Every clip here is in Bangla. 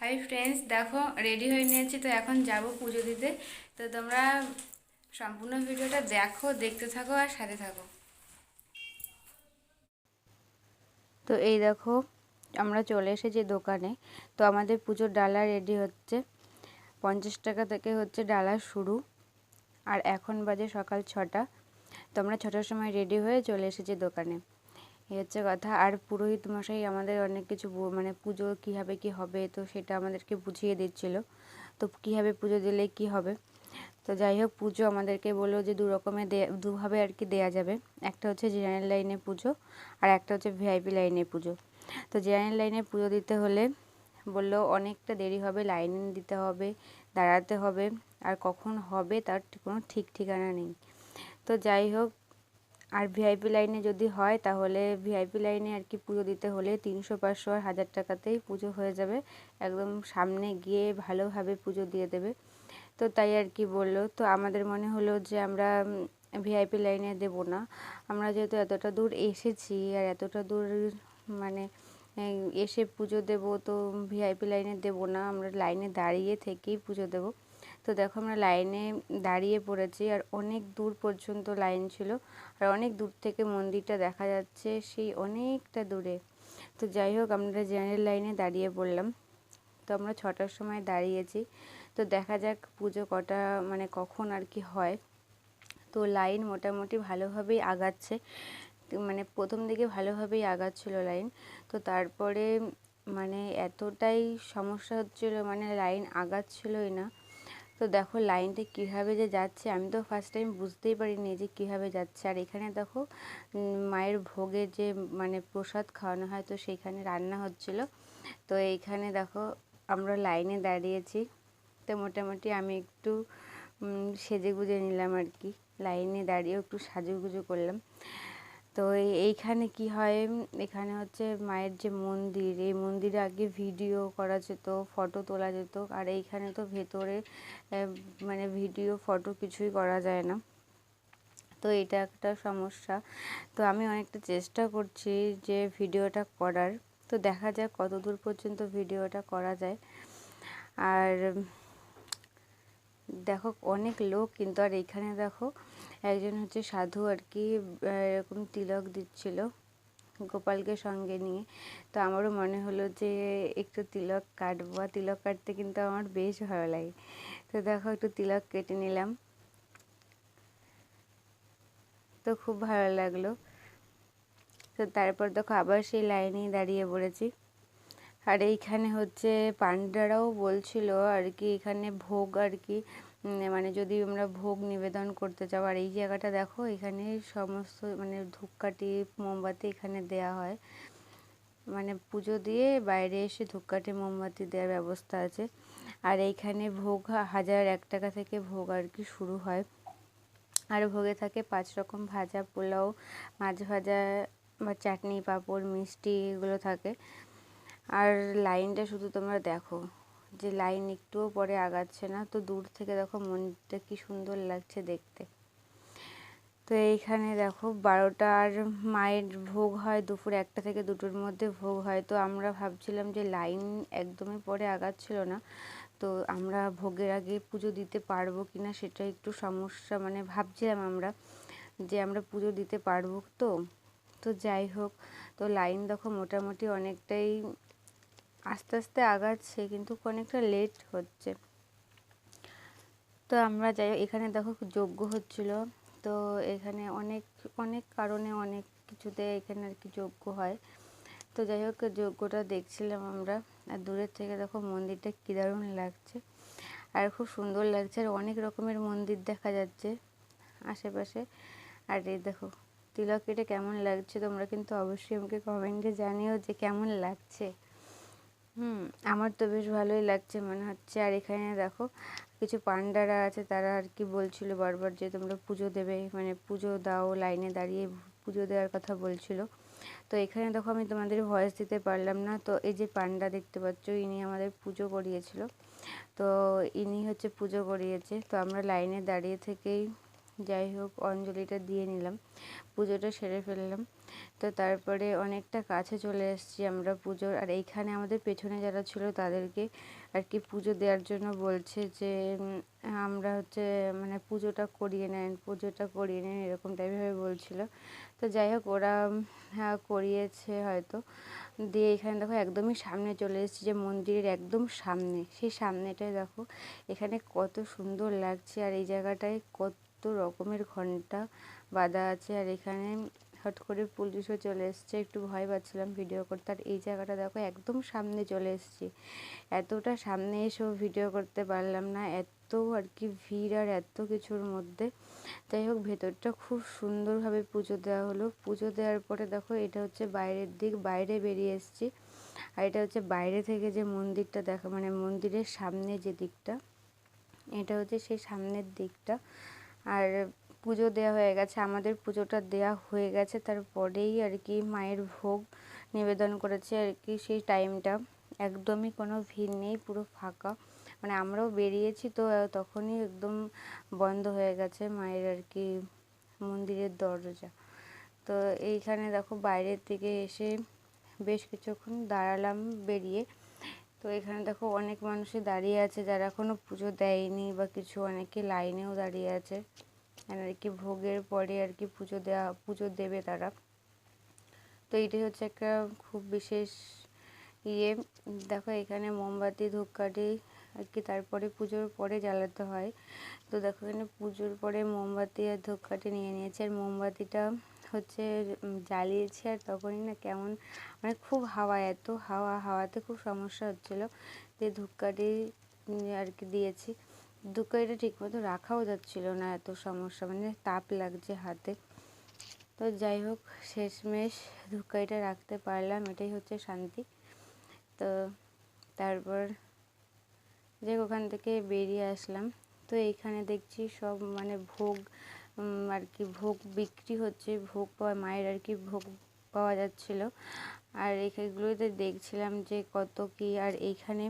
হাই ফ্রেন্ডস দেখো রেডি হয়ে নিয়েছি, তো এখন যাব পুজো দিতে। তো তোমরা সম্পূর্ণ ভিডিওটা দেখো, দেখতে থাকো আর সাথে থাকো। তো এই দেখো, আমরা চলে এসেছি দোকানে। তো আমাদের পুজোর ডালা রেডি হচ্ছে। পঞ্চাশ টাকা থেকে হচ্ছে ডালা শুরু। আর এখন বাজে সকাল ছটা। তো আমরা ছটার সময় রেডি হয়ে চলে এসেছি দোকানে। এই হচ্ছে কথা। আর পুরোহিত মশাই আমাদের অনেক কিছু মানে পুজো কীভাবে কি হবে তো সেটা আমাদেরকে বুঝিয়ে দিচ্ছিল। তো কীভাবে পুজো দিলে কি হবে? তো যাই হোক, পুজো আমাদেরকে বলল যে দু রকমের দুভাবে আর কি দেয়া যাবে। একটা হচ্ছে জেনারেল লাইনে পুজো আর একটা হচ্ছে ভিআইপি লাইনে পুজো। তো জেনারেল লাইনে পুজো দিতে হলে বলল অনেকটা দেরি হবে, লাইন দিতে হবে, দাঁড়াতে হবে। আর কখন হবে তার কোনো ঠিক ঠিকানা নেই। তো যাই হোক আর ভিআইপি লাইনে যদি হয়, তাহলে ভিআইপি লাইনে আর কি পুজো দিতে হলে তিনশো, পাঁচশো আর হাজার টাকাতেই পুজো হয়ে যাবে। একদম সামনে গিয়ে ভালোভাবে পুজো দিয়ে দেবে। তো তাই আর কি বলল। তো আমাদের মনে হলো যে আমরা ভিআইপি লাইনে দেব না। আমরা যেহেতু এতটা দূর এসেছি আর এতটা দূর মানে এসে পুজো দেব, তো ভিআইপি লাইনে দেব না। আমরা লাইনে দাঁড়িয়ে থেকেই পুজো দেব। তো দেখো আমরা লাইনে দাঁড়িয়ে পড়েছি আর অনেক দূর পর্যন্ত লাইন ছিল আর অনেক দূর থেকে মন্দিরটা দেখা যাচ্ছে সেই অনেকটা দূরে। তো যাই হোক, আমরা জেনারেল লাইনে দাঁড়িয়ে পড়লাম। তো আমরা ছটার সময় দাঁড়িয়েছি। তো দেখা যাক পুজো কটা মানে কখন আর কি হয়। তো লাইন মোটামুটি ভালোভাবেই আগাচ্ছে। মানে প্রথম দিকে ভালোভাবেই আগাচ্ছিল লাইন। তো তারপরে মানে এতটাই সমস্যা হচ্ছিল মানে লাইন আগাচ্ছিলই না। তো দেখো লাইনটা কীভাবে যে যাচ্ছে, আমি তো ফার্স্ট টাইম বুঝতেই পারিনি যে কীভাবে যাচ্ছে। আর এখানে দেখো মায়ের ভোগে যে মানে প্রসাদ খাওয়ানো হয়, তো সেইখানে রান্না হচ্ছিল। তো এইখানে দেখো, আমরা লাইনে দাঁড়িয়েছি। তো মোটামুটি আমি একটু সেজে গুজে নিলাম আর কি। লাইনে দাঁড়িয়েও একটু সাজুগুজু করলাম। তো এইখানে কি হয়? এখানে হচ্ছে মায়ের যে মন্দির, এই মন্দিরে আগে ভিডিও করা যেত ফটো তোলা যেত। আর এইখানে তো ভেতরে মানে ভিডিও ফটো কিছুই করা যায় না। তো এটা একটা সমস্যা। তো আমি অনেকটা চেষ্টা করছি যে ভিডিওটা করার। তো দেখা যাক কত দূর পর্যন্ত ভিডিওটা করা যায়। আর দেখো, অনেক লোক কিন্তু আর এইখানে দেখো একজন হচ্ছে সাধু আর কি এরকম তিলক দিচ্ছিল গোপালকে সঙ্গে নিয়ে। তো আমারও মনে হলো যে একটু তিলক কাটবো, আর তিলক কাটতে কিন্তু আমার বেশ ভালো লাগে। তো দেখো একটু তিলক কেটে নিলাম। তো খুব ভালো লাগল। তো তারপর দেখো আবার সেই লাইনেই দাঁড়িয়ে পড়েছি। আর এইখানে হচ্ছে পান্ডারাও বলছিল আর কি, এখানে ভোগ আর কি মানে যদি আমরা ভোগ নিবেদন করতে চাও, আর এই জায়গাটা দেখো, এখানে সমস্ত মানে ধূপকাঠি মোমবাতি এখানে দেয়া হয়। মানে পুজো দিয়ে বাইরে এসে ধূপকাঠি মোমবাতি দেওয়ার ব্যবস্থা আছে। আর এইখানে ভোগ, হাজার এক টাকা থেকে ভোগ আর কি শুরু হয়। আর ভোগে থাকে পাঁচ রকম ভাজা, পোলাও, মাছ ভাজা বা চাটনি, পাঁপড়, মিষ্টি এগুলো থাকে। আর লাইনটা শুধু তোমরা দেখো। যে লাইন একটুও পরে আগাচ্ছে না। তো দূর থেকে দেখো মন্দিরটা কি সুন্দর লাগছে দেখতে। তো এইখানে দেখো বারোটার মায়ের ভোগ হয়, দুপুর একটা থেকে দুটোর মধ্যে ভোগ হয়। তো আমরা ভাবছিলাম যে লাইন একদমই পরে আগাচ্ছিল না। তো আমরা ভোগের আগে পুজো দিতে পারব কি না সেটা একটু সমস্যা মানে ভাবছিলাম আমরা যে আমরা পুজো দিতে পারব তো। তো যাই হোক, তো লাইন দেখো মোটামুটি অনেকটাই আস্তে আস্তে আগাচ্ছে, কিন্তু অনেকটা লেট হচ্ছে। তো আমরা যাই এখানে দেখো যজ্ঞ হচ্ছিল। তো এখানে অনেক অনেক কারণে অনেক কিছুতে এখানে আর কি যজ্ঞ হয়। তো যাই হোক, যজ্ঞটা দেখছিলাম আমরা। আর দূরের থেকে দেখো মন্দিরটা কী দারুণ লাগছে। আর খুব সুন্দর লাগছে, আর অনেক রকমের মন্দির দেখা যাচ্ছে আশেপাশে। আর এই দেখো, তিলক কেটে কেমন লাগছে, তোমরা কিন্তু অবশ্যই আমাকে কমেন্টে জানিও যে কেমন লাগছে। হুম, আমার তো বেশ ভালোই লাগছে মনে হচ্ছে। আর এখানে দেখো, কিছু পান্ডারা আছে, তারা আর কি বলছিল বারবার যে তোমরা পুজো দেবে মানে পুজো দাও, লাইনে দাঁড়িয়ে পুজো দেওয়ার কথা বলছিল। তো এখানে দেখো আমি তোমাদের ভয়েস দিতে পারলাম না। তো এই যে পান্ডা দেখতে পাচ্ছ, ইনি আমাদের পুজো করিয়েছিল। তো ইনি হচ্ছে পুজো করিয়েছে। তো আমরা লাইনে দাঁড়িয়ে থেকেই যাই হোক, অঞ্জলিটা দিয়ে নিলাম। পুজোটা সেরে ফেললাম। তো তারপরে অনেকটা কাছে চলে এসেছি আমরা পুজোর। আর এইখানে আমাদের পেছনে যারা ছিল তাদেরকে আর কি পুজো দেওয়ার জন্য বলছে যে আমরা হচ্ছে মানে পুজোটা করিয়ে নেন, পুজোটা করিয়ে নেন, এরকম টাইপের বলছিল। তো যাই হোক, ওরা হ্যাঁ করিয়েছে হয়তো। দিয়ে এখানে দেখো একদমই সামনে চলে এসেছি যে মন্দিরের একদম সামনে। সেই সামনেটায় দেখো, এখানে কত সুন্দর লাগছে। আর এই জায়গাটায় কত রকমের ঘণ্টা বাঁধা আছে আর এখানে হট করে পুলিশও চলে এসছে। একটু ভয় পাচ্ছিলাম ভিডিও করতে। আর এই জায়গাটা দেখো, একদম সামনে চলে এসেছি। এতটা সামনে এসেও ভিডিও করতে পারলাম না। এত আর কি ভিড় আর এত কিছুর মধ্যে। যাই হোক, ভেতরটা খুব সুন্দরভাবে পুজো দেওয়া হলো। পুজো দেওয়ার পরে দেখো, এটা হচ্ছে বাইরের দিক, বাইরে বেরিয়ে এসেছি। আর এটা হচ্ছে বাইরে থেকে যে মন্দিরটা দেখা মানে মন্দিরের সামনে যে দিকটা, এটা হচ্ছে সেই সামনের দিকটা। আর পুজো দেওয়া হয়ে গেছে, আমাদের পুজোটা দেওয়া হয়ে গেছে। তারপরেই আর কি মায়ের ভোগ নিবেদন করেছে আর কি সেই টাইমটা। একদমই কোনো ভিড় নেই, পুরো ফাঁকা। মানে আমরাও বেরিয়েছি তো তখনই একদম বন্ধ হয়ে গেছে মায়ের আর কি মন্দিরের দরজা। তো এইখানে দেখো বাইরের দিকে এসে বেশ কিছুক্ষণ দাঁড়ালাম বেরিয়ে। তো এখানে দেখো অনেক মানুষই দাঁড়িয়ে আছে, যারা এখনও পুজো দেয়নি বা কিছু অনেকে লাইনেও দাঁড়িয়ে আছে। আর কি ভোগের পরে আর কি পুজো দেওয়া পুজো দেবে তারা। তো এইটাই হচ্ছে একটা খুব বিশেষ ইয়ে। দেখো এখানে মোমবাতি, ধূপকাঠি আর কি তারপরে পুজোর পরে জ্বালাতে হয়। তো দেখো এখানে পুজোর পরে মোমবাতি আর ধূপকাঠি নিয়ে নিয়েছে। আর মোমবাতিটা হচ্ছে জ্বালিয়েছি আর তখনই না কেমন মানে খুব হাওয়া, এত হাওয়া, হাওয়াতে খুব সমস্যা হচ্ছিল দিয়ে ধূপকাঠি আর কি দিয়েছি। ধূপকাঠিটা ঠিকমতো রাখাও যাচ্ছিল না এত সমস্যা মানে তাপ লাগছে হাতে। তো যাই হোক, শেষমেশ ধূপকাঠিটা রাখতে পারলাম, এটাই হচ্ছে শান্তি। তো তারপর যে ওখান থেকে বেরিয়ে আসলাম। তো এইখানে দেখছি সব মানে ভোগ আর কি ভোগ বিক্রি হচ্ছে, ভোগ পাওয়া, মায়ের আর কি ভোগ পাওয়া যাচ্ছিল। আর এগুলোতে দেখছিলাম যে কত কি, আর এইখানে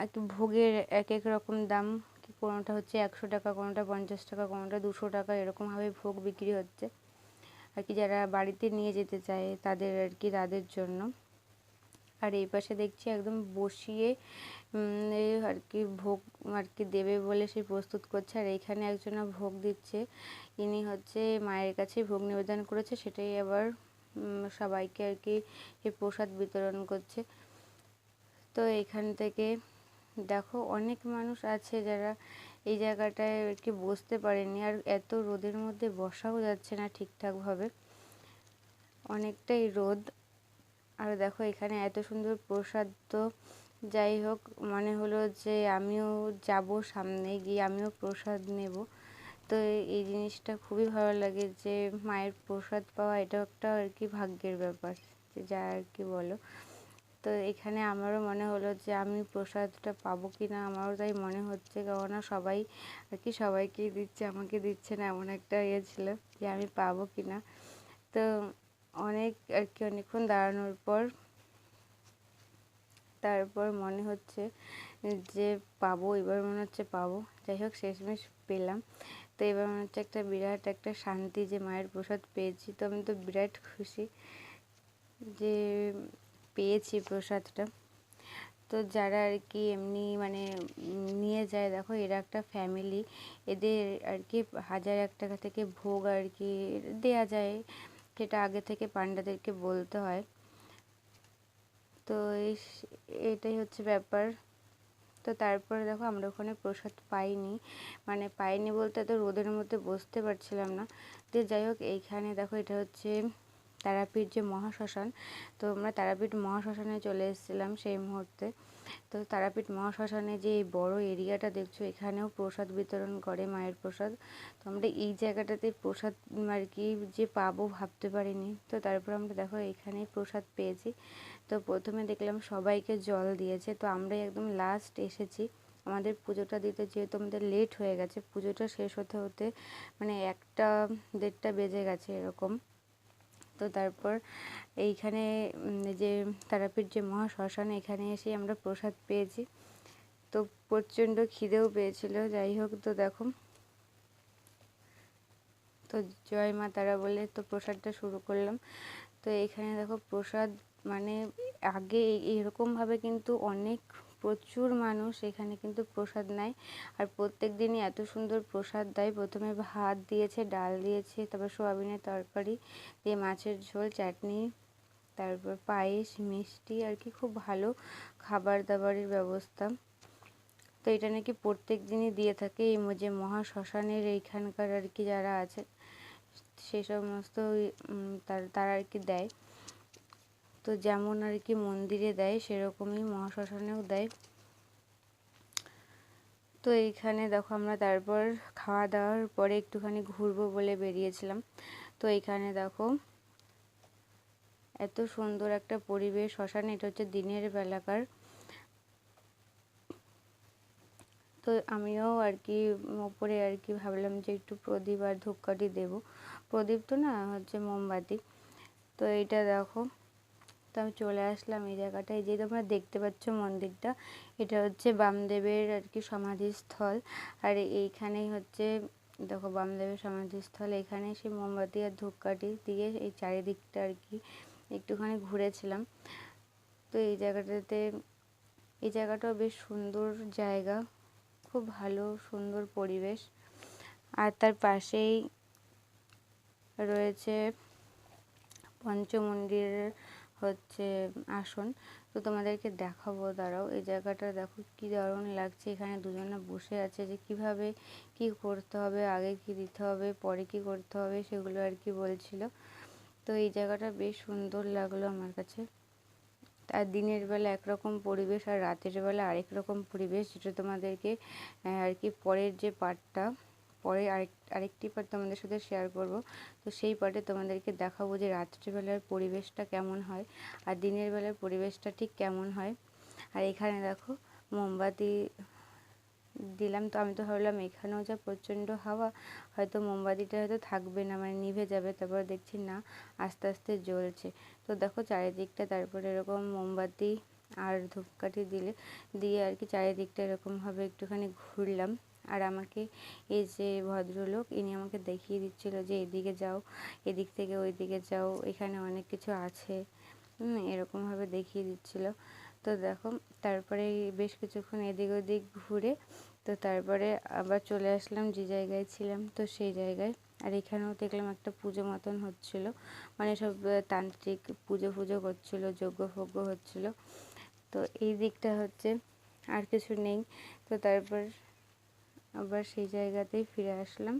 আর কি ভোগের এক এক রকম দাম। কোনোটা হচ্ছে একশো টাকা, কোনোটা পঞ্চাশ টাকা, কোনোটা দুশো টাকা, এরকমভাবে ভোগ বিক্রি হচ্ছে। আর কি যারা বাড়িতে নিয়ে যেতে চায় তাদের আর কি তাদের জন্য। আর এই পাশে দেখছি একদম বসিয়ে আর কি ভোগ আর কি দেবে বলে সে প্রস্তুত করছে। আর এইখানে একজন ভোগ দিচ্ছে। ইনি হচ্ছে মায়ের কাছে ভোগ নিবেদন করেছে। সেটাই আবার সবাইকে আর কি প্রসাদ বিতরণ করছে। তো এখান থেকে দেখো অনেক মানুষ আছে যারা এই জায়গাটায় আর কি বসতে পারেনি। আর এত রোদের মধ্যে বসাও যাচ্ছে না ঠিকঠাকভাবে। অনেকটাই রোদ। আর দেখো এখানে এত সুন্দর প্রসাদ তো যাই হোক, মনে হলো যে আমিও যাব সামনে গিয়ে আমিও প্রসাদ নেব। তো এই জিনিসটা খুবই ভালো লাগে যে মায়ের প্রসাদ পাওয়া এটাও একটা আর কি ভাগ্যের ব্যাপার, যা আর কি বলো। তো এখানে আমারও মনে হলো যে আমি প্রসাদটা পাবো কি না আমারও তাই মনে হচ্ছে, কেননা সবাই আর কি সবাইকেই দিচ্ছে, আমাকে দিচ্ছে না এমন একটা ইয়ে ছিল যে আমি পাবো কি না তো অনেক আর কি অনেকক্ষণ দাঁড়ানোর পর, তারপর মনে হচ্ছে যে পাবো, এবার মনে হচ্ছে পাবো। যাই হোক, শেষমেশ পেলাম। তো এবার মনে হচ্ছে একটা বিরাট একটা শান্তি যে মায়ের প্রসাদ পেয়েছি। তো আমি তো বিরাট খুশি যে পেয়েছি প্রসাদটা। তো যারা আর কি এমনি মানে নিয়ে যায়, দেখো এরা একটা ফ্যামিলি এদের আর কি হাজার এক টাকা থেকে ভোগ আর কি দেয়া যায়। সেটা আগে থেকে পান্ডাদেরকে বলতে হয়। তো এই এটাই হচ্ছে ব্যাপার। তো তারপরে দেখো আমরা ওখানে প্রসাদ পাইনি। মানে পাইনি বলতে এত রোদের মধ্যে বসতে পারছিলাম না। তো যাই হোক, এইখানে দেখো এটা হচ্ছে তারাপীঠ যে মহাশ্মশান। তো আমরা তারাপীঠ মহাশ্মশানে চলে এসেছিলাম সেই মুহূর্তে। তো তারাপীঠ মহাশ্মশানে যে বড় এরিয়াটা দেখছ, এখানেও প্রসাদ বিতরণ করে মায়ের প্রসাদ। তো আমরা এই জায়গাটাতে প্রসাদ আর কি যে পাবো ভাবতে পারিনি। তো তারপর আমরা দেখো এখানেই প্রসাদ পেয়েছি। তো প্রথমে দেখলাম সবাইকে জল দিয়েছে। তো আমরাই একদম লাস্ট এসেছি। আমাদের পুজোটা দিতে যেহেতু আমাদের লেট হয়ে গেছে, পুজোটা শেষ হতে হতে মানে একটা দেড়টা বেজে গেছে এরকম। তো তারপর এইখানে যে তারাপীঠ যে মহাশ্মশান, এখানে এসে আমরা প্রসাদ পেয়েছি। তো প্রচণ্ড খিদেও পেয়েছিল, যাই হোক তো দেখো। তো জয় মা তারা বলে, তো প্রসাদটা শুরু করলাম। তো এখানে দেখো প্রসাদ মানে আগে এরকমভাবে কিন্তু অনেক প্রচুর মানুষ এখানে কিন্তু প্রসাদ নেয়। আর প্রত্যেক দিনই এত সুন্দর প্রসাদ দেয়। প্রথমে ভাত দিয়েছে, ডাল দিয়েছে, তারপর সোয়াবিনের তরকারি দিয়ে মাছের ঝোল, চাটনি, তারপর পায়েস, মিষ্টি, আর কি খুব ভালো খাবার দাবারের ব্যবস্থা। তো এটা নাকি প্রত্যেক দিনই দিয়ে থাকে। এই যে মহা শ্মশানের এইখানকার আর কি যারা আছে, সে সমস্ত তারা আর কি দেয়। তো যেমন আর কি মন্দিরে দেয়, সেরকমই মহাশ্মশানেও দেয়। তো এইখানে দেখো আমরা তারপর খাওয়া দাওয়ার পরে একটুখানি ঘুরবো বলে বেরিয়েছিলাম। তো এইখানে দেখো এত সুন্দর একটা পরিবেশ, শ্মশান, এটা হচ্ছে দিনের বেলাকার। তো আমিও আর কি ওপরে আর কি ভাবলাম যে একটু প্রদীপ আর ধূপকাঠি দেবো। প্রদীপ তো না হচ্ছে মোমবাতি। তো এইটা দেখো তো আমি চলে আসলাম এই জায়গাটায়। যে তোমরা দেখতে পাচ্ছ মন্দিরটা, এটা হচ্ছে বামদেবের আর কি সমাধিস্থল। আর এইখানেই হচ্ছে, দেখো বামদেবের সমাধিস্থল এখানে সেই মোমবাতি আর ধূপকাঠি দিয়ে এই চারিদিকটা আর কি একটুখানি ঘুরেছিলাম। তো এই জায়গাটাতে, এই জায়গাটাও বেশ সুন্দর জায়গা, খুব ভালো, সুন্দর পরিবেশ। আর তার পাশেই রয়েছে পঞ্চমন্দিরের হচ্ছে, আসন। তো তোমাদেরকে দেখাবো, দাঁড়াও। এই জায়গাটা দেখো কি দারুণ লাগছে। এখানে দুজনে বসে আছে যে কীভাবে কি করতে হবে, আগে কি দিতে হবে, পরে কি করতে হবে, সেগুলো আর কি বলছিল। তো এই জায়গাটা বেশ সুন্দর লাগল আমার কাছে। আর দিনের বেলা একরকম পরিবেশ আর রাতের বেলা আরেক রকম পরিবেশ, যেটা তোমাদেরকে আর কি পরের যে পার্টটা পরে আরেক, আরেকটি পার্ট তোমাদের সাথে শেয়ার করব। তো সেই পার্টে তোমাদেরকে দেখাবো যে রাত্রিবেলার পরিবেশটা কেমন হয় আর দিনের বেলার পরিবেশটা ঠিক কেমন হয়। আর এখানে দেখো মোমবাতি দিলাম, তো আমি তো ভাবলাম এখানেও যা প্রচণ্ড হাওয়া, হয়তো মোমবাতিটা হয়তো থাকবে না মানে নিভে যাবে, তারপর দেখছি না, আস্তে আস্তে জ্বলছে। তো দেখো চারিদিকটা, তারপরে এরকম মোমবাতি আর ধূপকাঠি দিলে, দিয়ে আর কি চারিদিকটা এরকমভাবে একটুখানি ঘুরলাম। আর আমাকে এই যে ভদ্রলোক, ইনি আমাকে দেখিয়ে দিচ্ছিল যে এদিকে যাও, এদিক থেকে ওই দিকে যাও, এখানে অনেক কিছু আছে। এরকমভাবে দেখিয়ে দিচ্ছিল। তো দেখো, তারপরে বেশ কিছুক্ষণ এদিক ওদিক ঘুরে, তো তারপরে আবার চলে আসলাম যে জায়গায় ছিলাম, তো সেই জায়গায়। আর এখানেও দেখলাম একটা পুজো মতন হচ্ছিল মানে সব তান্ত্রিক পুজো ফুজো করছিল, যজ্ঞ ফজ্ঞ হচ্ছিল। তো এই দিকটা হচ্ছে, আর কিছু নেই। তো তারপর আবার সেই জায়গাতেই ফিরে আসলাম।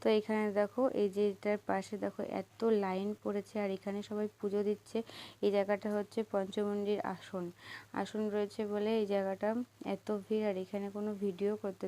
তো এখানে দেখো, এই যে এটার পাশে দেখো এত লাইন পড়েছে আর এখানে সবাই পুজো দিচ্ছে। এই জায়গাটা হচ্ছে পঞ্চমন্ডির আসন। আসন রয়েছে বলে এই জায়গাটা এত ভিড় আর এখানে কোনো ভিডিও করতে